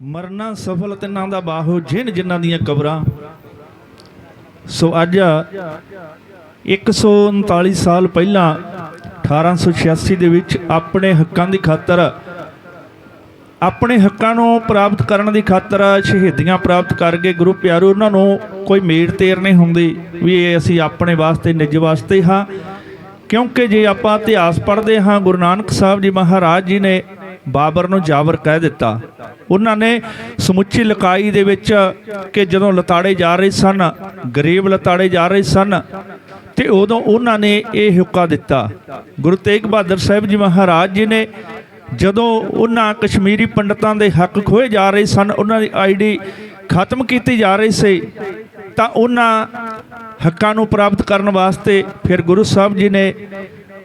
ਮਰਨਾ ਸਫਲ ਤਿੰਨਾਂ ਦਾ ਬਾਹੋ ਜਿਨ ਜਿਨ੍ਹਾਂ ਦੀਆਂ ਕਬਰਾਂ। ਸੋ ਅੱਜ 139 ਸਾਲ ਪਹਿਲਾਂ 1886 ਦੇ ਵਿੱਚ ਆਪਣੇ ਹੱਕਾਂ ਦੀ ਖਾਤਰ, ਆਪਣੇ ਹੱਕਾਂ ਨੂੰ ਪ੍ਰਾਪਤ ਕਰਨ ਦੀ ਖਾਤਰ ਸ਼ਹੀਦੀਆਂ ਪ੍ਰਾਪਤ ਕਰਕੇ ਗੁਰੂ ਪਿਆਰੋ, ਉਹਨਾਂ ਨੂੰ ਕੋਈ ਮੇੜ ਤੇਰ ਨਹੀਂ ਹੁੰਦੀ ਵੀ ਇਹ ਅਸੀਂ ਆਪਣੇ ਵਾਸਤੇ, ਨਿੱਜ ਵਾਸਤੇ ਹਾਂ। ਕਿਉਂਕਿ ਜੇ ਆਪਾਂ ਇਤਿਹਾਸ ਪੜ੍ਹਦੇ ਹਾਂ, ਗੁਰੂ ਨਾਨਕ ਸਾਹਿਬ ਜੀ ਮਹਾਰਾਜ ਜੀ ਨੇ ਬਾਬਰ ਨੂੰ ਜਾਬਰ ਕਹਿ ਦਿੱਤਾ। ਉਹਨਾਂ ਨੇ ਸਮੁੱਚੀ ਲਕਾਈ ਦੇ ਵਿੱਚ ਕਿ ਜਦੋਂ ਲਤਾੜੇ ਜਾ ਰਹੇ ਸਨ, ਗਰੀਬ ਲਤਾੜੇ ਜਾ ਰਹੇ ਸਨ, ਤੇ ਉਦੋਂ ਉਹਨਾਂ ਨੇ ਇਹ ਹੁਕਾ ਦਿੱਤਾ। ਗੁਰੂ ਤੇਗ ਬਹਾਦਰ ਸਾਹਿਬ ਜੀ ਮਹਾਰਾਜ ਜੀ ਨੇ ਜਦੋਂ ਉਹਨਾਂ ਕਸ਼ਮੀਰੀ ਪੰਡਤਾਂ ਦੇ ਹੱਕ ਖੋਏ ਜਾ ਰਹੇ ਸਨ, ਉਹਨਾਂ ਦੀ ਆਈਡੀ ਖਤਮ ਕੀਤੀ ਜਾ ਰਹੀ ਸੀ, ਤਾਂ ਉਹਨਾਂ ਹੱਕਾਂ ਨੂੰ ਪ੍ਰਾਪਤ ਕਰਨ ਵਾਸਤੇ ਫਿਰ ਗੁਰੂ ਸਾਹਿਬ ਜੀ ਨੇ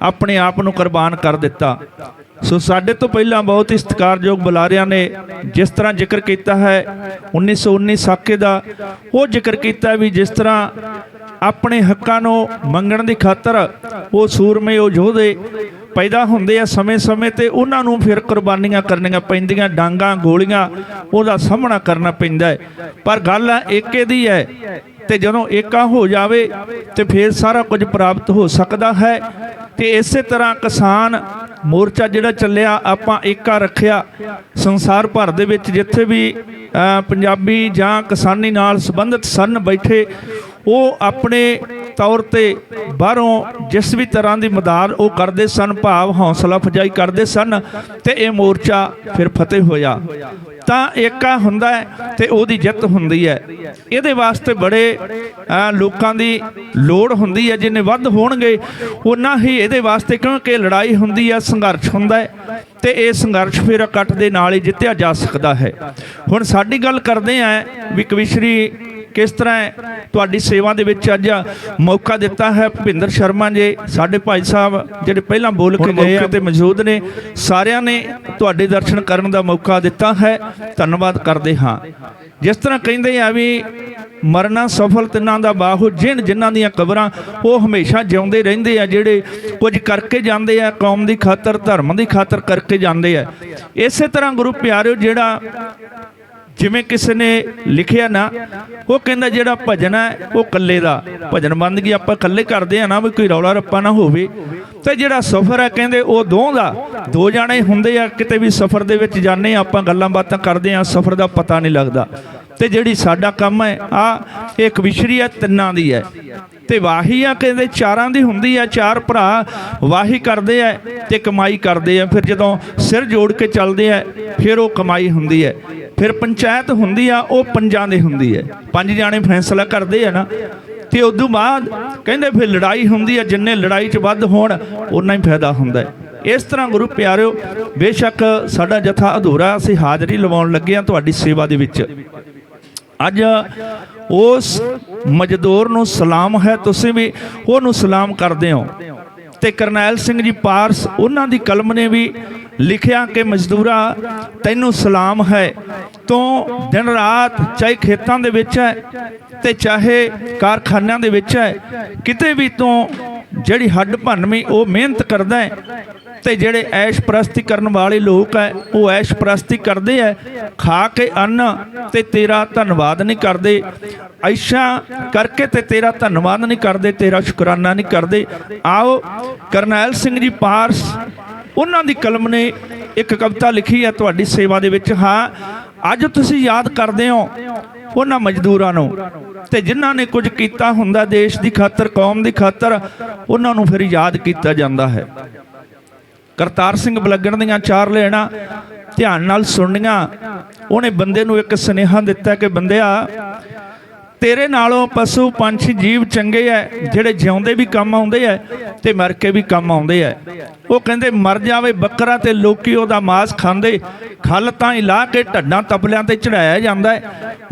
ਆਪਣੇ ਆਪ ਨੂੰ ਕੁਰਬਾਨ ਕਰ ਦਿੱਤਾ। ਸੋ ਸਾਡੇ ਤੋਂ ਪਹਿਲਾਂ ਬਹੁਤ ਹੀ ਸਤਿਕਾਰਯੋਗ ਬੁਲਾਰਿਆਂ ਨੇ ਜਿਸ ਤਰ੍ਹਾਂ ਜ਼ਿਕਰ ਕੀਤਾ ਹੈ 1919 ਸਾਕੇ ਦਾ, ਉਹ ਜ਼ਿਕਰ ਕੀਤਾ ਵੀ ਜਿਸ ਤਰ੍ਹਾਂ ਆਪਣੇ ਹੱਕਾਂ ਨੂੰ ਮੰਗਣ ਦੀ ਖਾਤਰ ਉਹ ਸੂਰਮੇ ਉਹ ਯੋਧੇ ਪੈਦਾ ਹੁੰਦੇ ਆ ਸਮੇਂ-ਸਮੇਂ ਤੇ ਉਹਨਾਂ ਨੂੰ ਫਿਰ ਕੁਰਬਾਨੀਆਂ ਕਰਨੀਆਂ ਪੈਂਦੀਆਂ, ਡਾਂਗਾ, ਗੋਲੀਆਂ ਉਹਦਾ ਸਾਹਮਣਾ ਕਰਨਾ ਪੈਂਦਾ ਹੈ। ਪਰ ਗੱਲ ਏਕੇ ਦੀ ਹੈ ਤੇ ਜਦੋਂ ਏਕਾ ਹੋ ਜਾਵੇ ਤੇ ਫਿਰ ਸਾਰਾ ਕੁਝ ਪ੍ਰਾਪਤ ਹੋ ਸਕਦਾ ਹੈ। ਤੇ ਇਸੇ ਤਰ੍ਹਾਂ ਕਿਸਾਨ ਮੋਰਚਾ ਜਿਹੜਾ ਚੱਲਿਆ, ਆਪਾਂ ਏਕਾ ਰੱਖਿਆ। ਸੰਸਾਰ ਭਰ ਦੇ ਵਿੱਚ ਜਿੱਥੇ ਵੀ ਪੰਜਾਬੀ ਜਾਂ ਕਿਸਾਨੀ ਨਾਲ ਸੰਬੰਧਿਤ ਸਨ ਬੈਠੇ, ਉਹ ਆਪਣੇ ਤੌਰ ਤੇ ਬਾਹਰੋਂ ਜਿਸ ਵੀ ਤਰ੍ਹਾਂ ਦੀ ਮਦਦ ਉਹ ਕਰਦੇ ਸਨ, ਭਾਵ ਹੌਸਲਾ ਫਜਾਈ ਕਰਦੇ ਸਨ ਤੇ ਇਹ ਮੋਰਚਾ ਫਿਰ ਫਤਿਹ ਹੋਇਆ। ਤਾਂ ਏਕਾ ਹੁੰਦਾ ਹੈ ਤੇ ਉਹਦੀ ਜਿੱਤ ਹੁੰਦੀ ਹੈ। ਇਹਦੇ ਵਾਸਤੇ ਬੜੇ ਲੋਕਾਂ ਦੀ ਲੋੜ ਹੁੰਦੀ ਹੈ, ਜਿੰਨੇ ਵੱਧ ਹੋਣਗੇ ਉਹਨਾਂ ਹੀ ਇਹਦੇ ਵਾਸਤੇ ਕਿਉਂਕਿ ਲੜਾਈ ਹੁੰਦੀ ਹੈ ਸੰਘਰਸ਼ ਹੁੰਦਾ ਹੈ ਤੇ ਇਹ ਸੰਘਰਸ਼ ਫਿਰ ਇਕੱਠ ਦੇ ਨਾਲ ਹੀ ਜਿੱਤਿਆ ਜਾ ਸਕਦਾ ਹੈ। ਹੁਣ ਸਾਡੀ ਗੱਲ ਕਰਦੇ ਆਂ ਵੀ ਕਵਿਸ਼ਰੀ ਕਿਸ ਤਰ੍ਹਾਂ? ਤੁਹਾਡੀ ਸੇਵਾ ਦੇ ਵਿੱਚ ਅੱਜ ਮੌਕਾ ਦਿੱਤਾ ਹੈ ਭੁਪਿੰਦਰ ਸ਼ਰਮਾ ਜੀ ਸਾਡੇ ਭਾਈ ਸਾਹਿਬ ਜਿਹੜੇ ਪਹਿਲਾਂ ਬੋਲ ਕੇ ਗਏ ਆ ਤੇ ਮੌਜੂਦ ਨੇ। ਸਾਰਿਆਂ ਨੇ ਤੁਹਾਡੇ ਦਰਸ਼ਨ ਕਰਨ ਦਾ ਮੌਕਾ ਦਿੱਤਾ ਹੈ। ਧੰਨਵਾਦ ਕਰਦੇ ਹਾਂ। ਜਿਸ ਤਰ੍ਹਾਂ ਕਹਿੰਦੇ ਆ ਵੀ ਮਰਨਾ ਸਫਲ ਤਿੰਨਾਂ ਦਾ ਬਾਹੂ ਜਿਨ ਜਿਨ੍ਹਾਂ ਦੀਆਂ ਕਬਰਾਂ ਉਹ ਹਮੇਸ਼ਾ ਜਿਉਂਦੇ ਰਹਿੰਦੇ ਆ। ਜਿਹੜੇ ਕੁਝ ਕਰਕੇ ਜਾਂਦੇ ਆ ਕੌਮ ਦੀ ਖਾਤਰ ਧਰਮ ਦੀ ਖਾਤਰ ਕਰਕੇ ਜਾਂਦੇ ਆ। ਇਸੇ ਤਰ੍ਹਾਂ ਗੁਰੂ ਪਿਆਰਿਓ ਜਿਹੜਾ ਜਿਵੇਂ ਕਿਸੇ ਨੇ ਲਿਖਿਆ ਨਾ, ਉਹ ਕਹਿੰਦਾ ਜਿਹੜਾ ਭਜਨ ਹੈ, ਉਹ ਇਕੱਲੇ ਦਾ। ਭਜਨ ਬੰਦਗੀ ਆਪਾਂ ਇਕੱਲੇ ਕਰਦੇ ਆ ਨਾ, ਵੀ ਕੋਈ ਰੌਲਾ ਰੱਪਾ ਨਾ ਹੋਵੇ। ਤੇ ਜਿਹੜਾ ਸਫ਼ਰ ਹੈ, ਕਹਿੰਦੇ ਉਹ ਦੋ ਦਾ। ਦੋ ਜਾਣੇ ਹੁੰਦੇ ਆ, ਕਿਤੇ ਵੀ ਸਫ਼ਰ ਦੇ ਵਿੱਚ ਜਾਂਦੇ ਆ ਆਪਾਂ ਗੱਲਾਂ ਬਾਤਾਂ ਕਰਦੇ ਆ ਸਫ਼ਰ ਦਾ ਪਤਾ ਨਹੀਂ ਲੱਗਦਾ। ਤੇ ਜਿਹੜੀ ਸਾਡਾ ਕੰਮ ਹੈ, ਆ ਇਹ ਕਵਿਸ਼ਰੀ ਹੈ ਤਿੰਨਾਂ ਦੀ ਹੈ। ਤੇ ਵਾਹੀ ਆ ਕਹਿੰਦੇ ਚਾਰਾਂ ਦੀ ਹੁੰਦੀ ਆ, ਚਾਰ ਭਰਾ ਵਾਹੀ ਕਰਦੇ ਆ ਤੇ ਕਮਾਈ ਕਰਦੇ ਆ। ਫਿਰ ਜਦੋਂ ਸਿਰ ਜੋੜ ਕੇ ਚੱਲਦੇ ਆ, ਫਿਰ ਉਹ ਕਮਾਈ ਹੁੰਦੀ ਹੈ। ਫਿਰ ਪੰਚਾਇਤ ਹੁੰਦੀ ਆ, ਉਹ ਪੰਜਾਂ ਦੀ ਹੁੰਦੀ ਹੈ। ਪੰਜ ਜਾਣੇ ਫੈਸਲਾ ਕਰਦੇ ਆ ਨਾ। ਤੇ ਉਦੋਂ ਬਾਅਦ ਕਹਿੰਦੇ ਫਿਰ ਲੜਾਈ ਹੁੰਦੀ ਹੈ ਜਿੰਨੇ ਲੜਾਈ 'ਚ ਵੱਧ ਹੋਣ ਉਨਾ ਹੀ ਫਾਇਦਾ ਹੁੰਦਾ ਹੈ। ਇਸ ਤਰ੍ਹਾਂ ਗੁਰੂ ਪਿਆਰਿਓ, ਬੇਸ਼ੱਕ ਸਾਡਾ ਜਥਾ ਅਧੂਰਾ ਅਸੀਂ ਹਾਜ਼ਰੀ ਲਵਾਉਣ ਲੱਗੇ ਹਾਂ ਤੁਹਾਡੀ ਸੇਵਾ ਦੇ ਵਿੱਚ। ਅੱਜ ਉਸ ਮਜ਼ਦੂਰ ਨੂੰ ਸਲਾਮ ਹੈ, ਤੁਸੀਂ ਵੀ ਉਹਨੂੰ ਸਲਾਮ ਕਰਦੇ ਹੋ। ਤੇ ਕਰਨੈਲ ਸਿੰਘ ਜੀ ਪਾਰਸ, ਉਹਨਾਂ ਦੀ ਕਲਮ ਨੇ ਵੀ ਲਿਖਿਆ ਕਿ ਮਜ਼ਦੂਰਾ, ਤੈਨੂੰ ਸਲਾਮ ਹੈ। ਤੂੰ ਦਿਨ ਰਾਤ ਚਾਹੇ ਖੇਤਾਂ ਦੇ ਵਿੱਚ ਹੈ ਤੇ ਚਾਹੇ ਕਾਰਖਾਨਿਆਂ ਦੇ ਵਿੱਚ ਹੈ, ਕਿਤੇ ਵੀ ਤੂੰ ਜਿਹੜੀ ਹੱਡ ਭੰਨਵੀਂ, ਉਹ ਮਿਹਨਤ ਕਰਦਾ ਹੈ ਤੇ ਜਿਹੜੇ ਐਸ਼ ਪ੍ਰਸਤੀ ਕਰਨ ਵਾਲੇ ਲੋਕ ਹੈ, ਉਹ ਐਸ਼ ਪ੍ਰਸਤੀ ਕਰਦੇ ਹੈ। ਖਾ ਕੇ ਅੰਨ ਤੇ ਤੇਰਾ ਧੰਨਵਾਦ ਨਹੀਂ ਕਰਦੇ। ਐਸ਼ਾ ਕਰਕੇ ਤੇ ਤੇਰਾ ਧੰਨਵਾਦ ਨਹੀਂ ਕਰਦੇ, ਤੇਰਾ ਸ਼ੁਕਰਾਨਾ ਨਹੀਂ ਕਰਦੇ। ਆਓ, ਕਰਨੈਲ ਸਿੰਘ ਜੀ ਪਾਰਸ, ਉਹਨਾਂ ਦੀ ਕਲਮ ਨੇ ਇੱਕ ਕਵਿਤਾ ਲਿਖੀ ਹੈ ਤੁਹਾਡੀ ਸੇਵਾ ਦੇ ਵਿੱਚ। ਹਾਂ, ਅੱਜ ਤੁਸੀਂ ਯਾਦ ਕਰਦੇ ਹੋ ਉਹਨਾਂ ਮਜ਼ਦੂਰਾਂ ਨੂੰ। ਤੇ ਜਿਨ੍ਹਾਂ ਨੇ ਕੁਝ ਕੀਤਾ ਹੁੰਦਾ ਦੇਸ਼ ਦੀ ਖਾਤਰ, ਕੌਮ ਦੀ ਖਾਤਰ, ਉਹਨਾਂ ਨੂੰ ਫਿਰ ਯਾਦ ਕੀਤਾ ਜਾਂਦਾ ਹੈ। ਕਰਤਾਰ ਸਿੰਘ ਬਲੱਗਣ ਦੀਆਂ ਚਾਰ ਲੈਣਾ ਧਿਆਨ ਨਾਲ ਸੁਣਨੀਆਂ। ਉਹਨੇ ਬੰਦੇ ਨੂੰ ਇੱਕ ਸੁਨੇਹਾ ਦਿੱਤਾ ਕਿ ਬੰਦਿਆ ਤੇਰੇ ਨਾਲੋਂ ਪਸ਼ੂ ਪੰਛੀ ਜੀਵ ਚੰਗੇ ਐ, ਜਿਹੜੇ ਜਿਉਂਦੇ ਵੀ ਕੰਮ ਆਉਂਦੇ ਐ ਤੇ ਮਰ ਕੇ ਵੀ ਕੰਮ ਆਉਂਦੇ ਐ। ਉਹ ਕਹਿੰਦੇ, ਮਰ ਜਾਵੇ ਬੱਕਰਾ ਤੇ ਲੋਕੀ ਉਹਦਾ ਮਾਸ ਖਾਂਦੇ, ਖੱਲ ਤਾਂ ਹੀ ਲਾ ਕੇ ਢੱਡਾਂ ਤਪਲਿਆਂ ਤੇ ਚੜਾਇਆ ਜਾਂਦਾ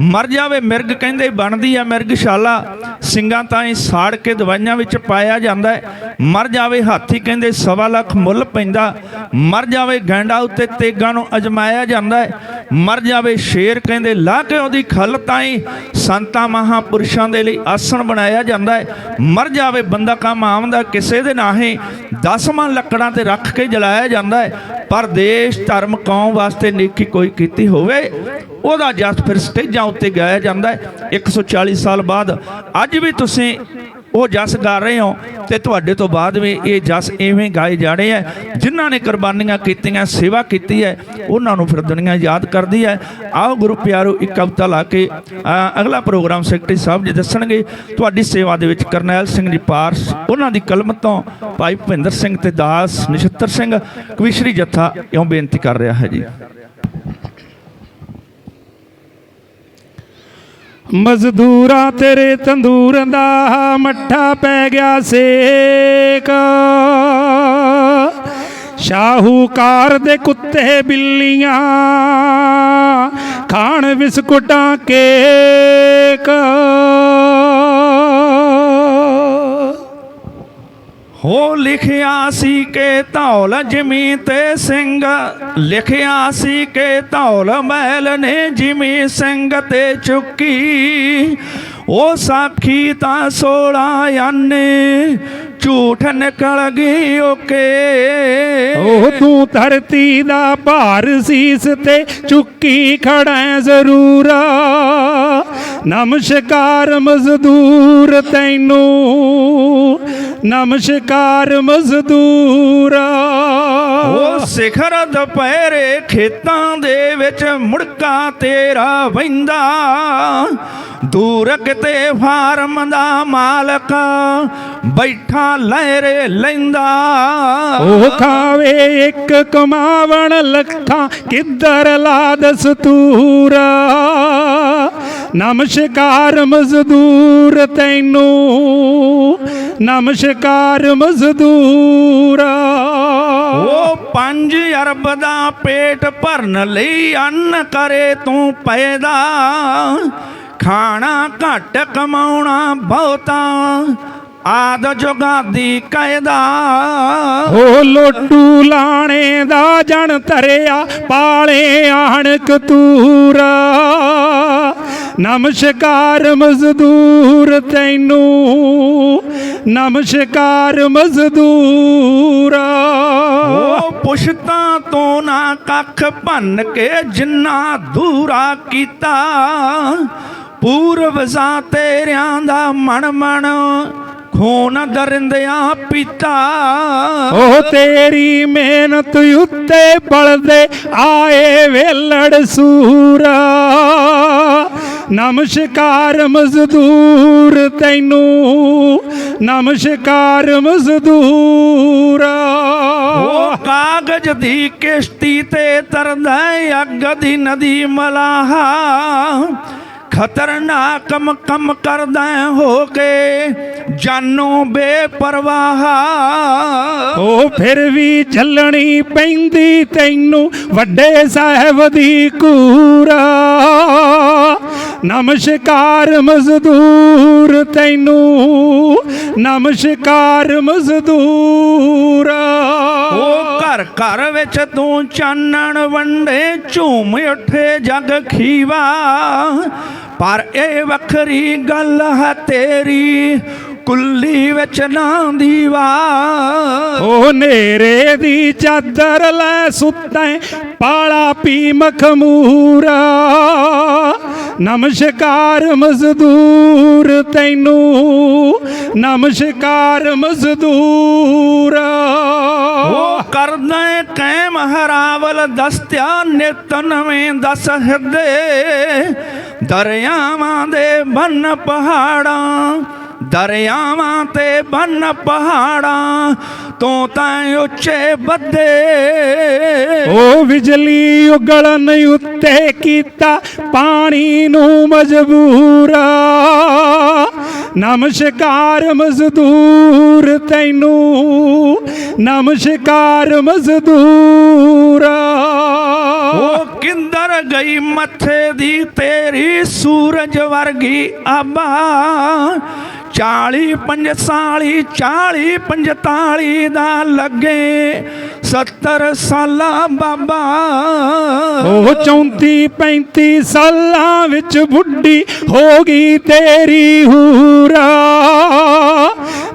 ਮਰ ਜਾਵੇ ਮਿਰਗ ਕਹਿੰਦੇ, ਬਣਦੀ ਐ ਮਿਰਗਸ਼ਾਲਾ, ਸਿੰਘਾਂ ਤਾਂ ਹੀ ਸਾੜ ਕੇ ਦਵਾਈਆਂ ਵਿੱਚ ਪਾਇਆ ਜਾਂਦਾ ਮਰ ਜਾਵੇ ਹਾਥੀ ਕਹਿੰਦੇ, ਸਵਾ ਲੱਖ ਮੁੱਲ ਪੈਂਦਾ। ਮਰ ਜਾਵੇ ਗੈਂਡਾ ਉੱਤੇ ਤੇਗਾਂ ਨੂੰ ਅਜਮਾਇਆ ਜਾਂਦਾ ਹੈ ਮਰ ਜਾਵੇ ਸ਼ੇਰ ਕਹਿੰਦੇ, ਲਾ ਕੇ ਉਹਦੀ ਖੱਲ ਤਾਂ ਹੀ ਸੰਤਾਂ ਮਹਾਪੁਰਸ਼ਾਂ ਦੇ ਲਈ ਆਸਣ ਬਣਾਇਆ ਜਾਂਦਾ ਹੈ। ਮਰ ਜਾਵੇ ਬੰਦਾ ਕੰਮ ਆਮਦਾ ਕਿਸੇ ਦੇ ਨਾਹੀਂ ਦਸਵਾਂ ਲੱਕੜਾਂ ਤੇ ਰੱਖ ਕੇ ਜਲਾਇਆ ਜਾਂਦਾ ਹੈ। ਪਰ ਦੇਸ਼, ਧਰਮ, ਕੌਮ ਵਾਸਤੇ ਨੇਕੀ ਕੋਈ ਕੀਤੀ ਹੋਵੇ, ਉਹਦਾ ਜਸ ਫਿਰ ਸਟੇਜਾਂ ਉੱਤੇ ਗਾਇਆ ਜਾਂਦਾ ਹੈ। 140 ਸਾਲ ਬਾਅਦ ਅੱਜ ਵੀ ਤੁਸੀਂ ਉਹ ਜਸ ਗਾ ਰਹੇ ਹੋ ਤੇ ਤੁਹਾਡੇ ਤੋਂ ਬਾਅਦ ਵੀ ਇਹ ਜਸ ਐਵੇਂ ਗਾਏ ਜਾਣੇ ਆ ਜਿਨ੍ਹਾਂ ਨੇ ਕੁਰਬਾਨੀਆਂ ਕੀਤੀਆਂ, ਸੇਵਾ ਕੀਤੀ ਹੈ, ਉਹਨਾਂ ਨੂੰ ਫਿਰ ਦੁਨੀਆ ਯਾਦ ਕਰਦੀ ਹੈ। ਆਓ ਗੁਰੂ ਪਿਆਰੋ, ਇੱਕ ਕਵਿਤਾ ਲਾ ਕੇ ਅਗਲਾ ਪ੍ਰੋਗਰਾਮ ਸੈਕਟਰੀ ਸਾਹਿਬ ਜੀ ਦੱਸਣਗੇ। ਤੁਹਾਡੀ ਸੇਵਾ ਦੇ ਵਿੱਚ ਕਰਨੈਲ ਸਿੰਘ ਜੀ ਪਾਰਸ, ਉਹਨਾਂ ਦੀ ਕਲਮ ਤੋਂ ਭਾਈ ਭੁਪਿੰਦਰ ਸਿੰਘ ਤੇ ਦਾਸ ਨਛੱਤਰ ਸਿੰਘ ਕਵਿਸ਼ਰੀ ਜੱਥਾ, ਇਉਂ ਬੇਨਤੀ ਕਰ ਰਿਹਾ ਹੈ ਜੀ। ਮਜ਼ਦੂਰਾਂ ਤੇਰੇ ਤੰਦੂਰ ਦਾ ਮੱਠਾ ਪੈ ਗਿਆ ਸੇਕ। ਸ਼ਾਹੂਕਾਰ ਦੇ ਕੁੱਤੇ ਬਿੱਲੀਆਂ ਖਾਣ ਬਿਸਕੁਟਾਂ ਕੇਕ। ਹੋ ਲਿਖਿਆ ਸੀ ਕੇ ਧੌਲ ਜਿਮੀ ਤੇ ਸਿੰਘ। ਲਿਖਿਆ ਸੀ ਕੇ ਧੌਲ ਮਹਿਲ ਨੇ ਜਿਮੀ ਸਿੰਘ ਤੇ ਚੁੱਕੀ। ਉਹ ਸਾਖੀ ਤਾਂ 16 ਆਨੇ, ਝੂਠ ਨਿਕਲ ਗਈ ਓਕੇ। ਉਹ ਤੂੰ ਧਰਤੀ ਦਾ ਭਾਰ ਸੀਸ ਤੇ ਚੁੱਕੀ ਖੜਾ ਹੈ ਜ਼ਰੂਰ। ਨਮਸਕਾਰ ਮਜ਼ਦੂਰ ਤੈਨੂੰ ਨਮਸਕਾਰ ਮਜ਼ਦੂਰ। ਉਹ ਸਿਖਰ ਦੁਪਹਿਰੇ ਖੇਤਾਂ ਦੇ ਵਿੱਚ ਮੁੜਕਾ ਤੇਰਾ ਵਹਿੰਦਾ। ਦੂਰ ਕਿਤੇ ਫਾਰਮ ਦਾ ਮਾਲਕ ਬੈਠਾ ਲਹਿਰੇ ਲੈਂਦਾ। ਉਹ ਖਾਵੇ ਇੱਕ ਕਮਾਵਣ ਲੱਖਾਂ ਕਿੱਧਰ ਲਾ ਦਸਤੂਰ ਨਮਸਕਾਰ ਮਜ਼ਦੂਰ ਤੈਨੂੰ ਨਮਸਕਾਰ ਮਜ਼ਦੂਰ। ਉਹ 5 ਅਰਬ ਦਾ ਪੇਟ ਭਰਨ ਲਈ ਅੰਨ ਕਰੇ ਤੂੰ ਪੈਦਾ। ਖਾਣਾ ਘੱਟ ਕਮਾਉਣਾ ਬਹੁਤਾ ਆਦ ਜੁਗਾਦੀ ਕਾਇਦਾ। ਉਹ ਲੋਟੂ ਲਾਣੇ ਦਾ ਜਣ ਧਰਿਆ ਪਾਲੇ ਆਣ ਕਤੂਰ ਨਮਸਕਾਰ ਮਜ਼ਦੂਰ ਤੈਨੂੰ। ਨਮਸਕਾਰ ਮਜ਼ਦੂਰ। ਉਹ ਪੁਸ਼ਤਾਂ ਤੋਂ ਨਾ ਕੱਖ ਭੰਨ ਕੇ ਜਿੰਨਾ ਦੂਰਾ ਕੀਤਾ। ਪੂਰਵ ਜ਼ਾ ਤੇਰਿਆਂ ਦਾ ਮਣ ਮਣ ਖੂਨ ਦਰਿੰਦਿਆਂ ਪੀਤਾ। ਉਹ ਤੇਰੀ ਮਿਹਨਤ ਉੱਤੇ ਬਲਦੇ ਆਏ ਵੇਲੜ ਸੂਰਾ। ਨਮਸਕਾਰ ਮਜ਼ਦੂਰ ਤੈਨੂੰ, ਨਮਸਕਾਰ ਮਜ਼ਦੂਰ। ਉਹ ਕਾਗਜ਼ ਦੀ ਕਿਸ਼ਤੀ ਤੇ ਤਰਦਾ ਅੱਗ ਦੀ ਨਦੀ ਮਲਾਹਾ। ਖਤਰਨਾਕ ਕੰਮ ਕਰਦਾ ਹੋ ਕੇ ਜਾਨੋਂ ਬੇਪਰਵਾਹ। ਉਹ ਫਿਰ ਵੀ ਚੱਲਣੀ ਪੈਂਦੀ ਤੈਨੂੰ ਵੱਡੇ ਸਾਹਿਬ ਦੀ ਕੂਰਾ। ਨਮਸਕਾਰ ਮਜ਼ਦੂਰ ਤੈਨੂੰ ਨਮਸਕਾਰ ਮਜ਼ਦੂਰ। ਉਹ ਘਰ ਘਰ ਵਿੱਚ ਤੂੰ ਚਾਨਣ ਵੰਡੇ, ਝੂਮ ਉੱਠੇ ਜਗ ਖੀਵਾ। ਪਰ ਇਹ ਵੱਖਰੀ ਗੱਲ ਹੈ ਤੇਰੀ, ਕੁੱਲੀ ਵਿੱਚ ਨਾ ਦੀਵਾ। ਉਹ ਨੇਰੇ ਦੀ ਚਾਦਰ ਲੈ ਸੁੱਤੈ ਪਾਲਾ ਪੀ ਮਖਮੂਰਾ। ਨਮਸਕਾਰ ਮਜ਼ਦੂਰ ਤੈਨੂੰ, ਨਮਸਕਾਰ ਮਜ਼ਦੂਰ। ਉਹ ਕਰਦਾ ਕੈਮ ਹਰਾਵਲ, ਦਸਤਿਆ ਨਿਤ ਨਵੇਂ ਦਸ ਹਿਰਦੇ। ਦਰਿਆਵਾਂ ਦੇ ਬੰਨ ਪਹਾੜਾਂ, ਦਰਿਆਵਾਂ ਤੇ ਬੰਨ ਪਹਾੜਾਂ ਤੋਂ ਤਾਂ ਉੱਚੇ ਬੱਦੇ। ਉਹ ਬਿਜਲੀ ਉਗਲਣ ਉੱਤੇ ਕੀਤਾ ਪਾਣੀ ਨੂੰ ਮਜਬੂਰਾ। ਨਮਸਕਾਰ ਮਜ਼ਦੂਰ ਤੈਨੂੰ ਨਮਸਕਾਰ ਮਜ਼ਦੂਰ। ਉਹ ਕਿੰਦਰ ਗਈ ਮੱਥੇ ਦੀ ਤੇਰੀ ਸੂਰਜ ਵਰਗੀ ਆਬਾ 40 45 40 45 ਦਾ ਲੱਗੇ 70 ਸਾਲਾ ਬਾਬਾ। ਉਹ 34 35 ਸਾਲਾਂ ਵਿੱਚ ਬੁੱਢੀ ਹੋ ਗਈ ਤੇਰੀ ਹੂਰਾ।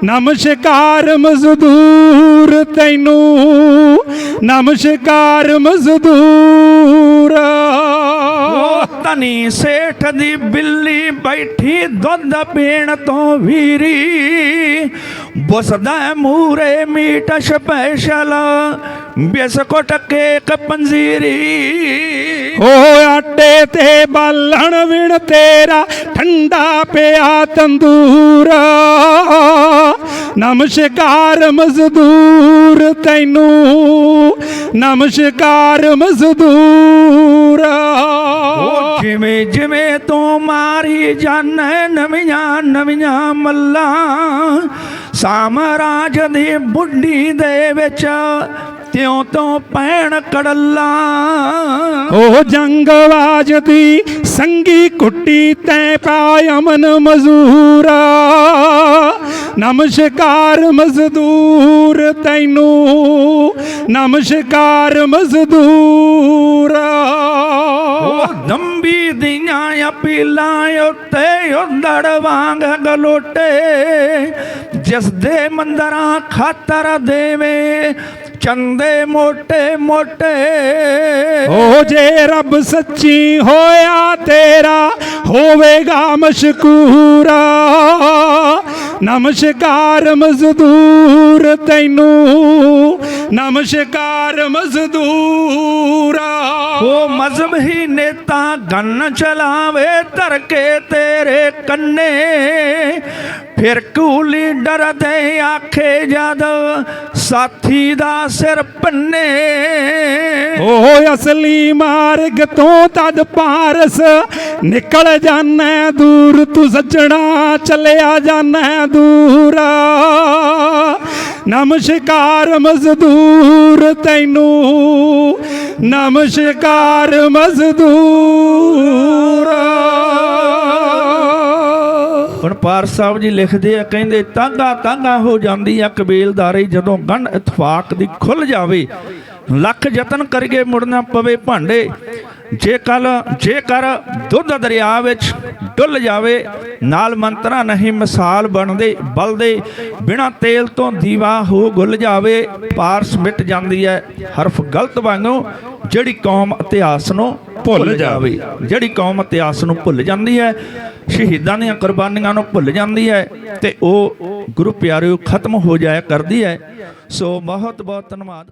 ਨਮਸਕਾਰ ਮਜ਼ਦੂਰ ਤੈਨੂੰ ਨਮਸਕਾਰ ਮਜ਼ਦੂਰ। ਉਹ ਸੇਠ ਦੀ ਬਿੱਲੀ ਬੈਠੀ ਦੁੱਧ ਪੀਣ ਤੋਂ ਵੀਰੀ। ਬਸਦਾ ਮੂਰੇ ਮੀਟ ਸਪੈਸ਼ਲ ਬਿਸਕੁਟ ਕੇਕ ਪੰਜੀਰੀ। ਓ ਆਟੇ ਤੇ ਬਾਲਣ ਵਿਣ ਤੇਰਾ, ਠੰਡਾ ਪਿਆ ਤੰਦੂਰ। ਨਮਸਕਾਰ ਮਜ਼ਦੂਰ ਤੈਨੂੰ ਨਮਸਕਾਰ ਮਜ਼ਦੂਰ। ਉਹ ਜਿਵੇਂ ਜਿਵੇਂ ਤੂੰ ਮਾਰੀ ਜਾਣੇ ਨਵੀਆਂ ਨਵੀਆਂ ਮੱਲਾਂ ਸਾਮਰਾਜ ਦੀ ਬੁੱਢੀ ਦੇ ਵਿੱਚ ਤਿਉ ਤੋਂ ਪੈਣ ਕੜੱਲਾ। ਉਹ ਜੰਗਵਾਜ ਦੀ ਸੰਗੀ ਕੁੱਟੀ ਤੈ ਪਾਇਮਨ ਮਜ਼ੂਰਾ। ਨਮਸਕਾਰ ਮਜ਼ਦੂਰ ਤੈਨੂੰ। ਨਮਸਕਾਰ ਮਜ਼ਦੂਰਾ। ਦੰਬੀ ਦੀਆਂ ਅਪੀਲਾਂ ਉੱਤੇ ਉਦੜ ਵਾਂਗ ਗਲੋਟੇ। ਜਿਸ ਦੇ ਮੰਦਰਾਂ ਖਾਤਰ ਦੇਵੇ ਚੰਦੇ ਮੋਟੇ ਮੋਟੇ। ਓ ਜੇ ਰੱਬ ਸੱਚੀ ਹੋਇਆ ਤੇਰਾ ਹੋਵੇਗਾ ਮਸ਼ਕੂਰਾ। ਨਮਸਕਾਰ ਮਜ਼ਦੂਰ ਤੈਨੂੰ। ਨਮਸਕਾਰ ਮਜ਼ਦੂਰਾ। ਉਹ ਮਜ਼ਹਬੀ ਨੇਤਾ ਗੰਨ ਚਲਾਵੇ ਧਰ ਕੇ ਤੇਰੇ ਕੰਨੇ। ਫਿਰ ਕੂਲੀ ਡਰਦੇ ਆਖੇ ਜਦ ਸਾਥੀ ਦਾ ਸਿਰ ਪੰਨੇ। ਓਹ ਅਸਲੀ ਮਾਰਗ ਤੋਂ ਤਦ ਪਾਰਸ ਨਿਕਲ ਜਾਣਾ ਦੂਰ, ਤੂੰ ਸੱਜਣਾ ਚੱਲਿਆ ਜਾਣਾ ਦੂਰ। ਨਮਸਕਾਰ ਮਜ਼ਦੂਰ ਤੈਨੂੰ ਨਮਸਕਾਰ ਮਜ਼ਦੂਰ। ਹੁਣ ਸਾਹਿਬ ਜੀ ਲਿਖਦੇ ਆ, ਕਹਿੰਦੇ ਤਾਂਗਾ ਤਾਂਗਾ ਹੋ ਜਾਂਦੀ ਆ ਕਬੀਲਦਾਰੀ ਜਦੋਂ ਗੰਢ ਇਤਫਾਕ ਦੀ ਖੁੱਲ ਜਾਵੇ। ਲੱਖ ਯਤਨ ਕਰਕੇ ਮੁੜਨਾ ਪਵੇ ਭਾਂਡੇ। ਜੇ ਕੱਲ ਜੇਕਰ ਦੁੱਧ ਦਰਿਆ ਵਿੱਚ ਡੁੱਲ ਜਾਵੇ, ਨਾਲ ਮੰਤਰਾ ਨਹੀਂ ਮਿਸਾਲ ਬਣਦੇ, ਬਲਦੇ, ਬਿਨਾ ਤੇਲ ਤੋਂ ਦੀਵਾ ਹੋ ਗੁੱਲ ਜਾਵੇ, ਪਾਰਸ ਮਿਟ ਜਾਂਦੀ ਹੈ। ਹਰਫ ਗਲਤ ਵਾਂਗੂ ਜਿਹੜੀ ਕੌਮ ਇਤਿਹਾਸ ਨੂੰ ਭੁੱਲ ਜਾਵੇ। ਜਿਹੜੀ ਕੌਮ ਇਤਿਹਾਸ ਨੂੰ ਭੁੱਲ ਜਾਂਦੀ ਹੈ ਸ਼ਹੀਦਾਂ ਦੀਆਂ ਕੁਰਬਾਨੀਆਂ ਨੂੰ ਭੁੱਲ ਜਾਂਦੀ ਹੈ ਤੇ ਉਹ ਗੁਰੂ ਪਿਆਰਿਓ ਖਤਮ ਹੋ ਜਾਇਆ ਕਰਦੀ ਹੈ। ਸੋ ਬਹੁਤ ਬਹੁਤ ਧੰਨਵਾਦ।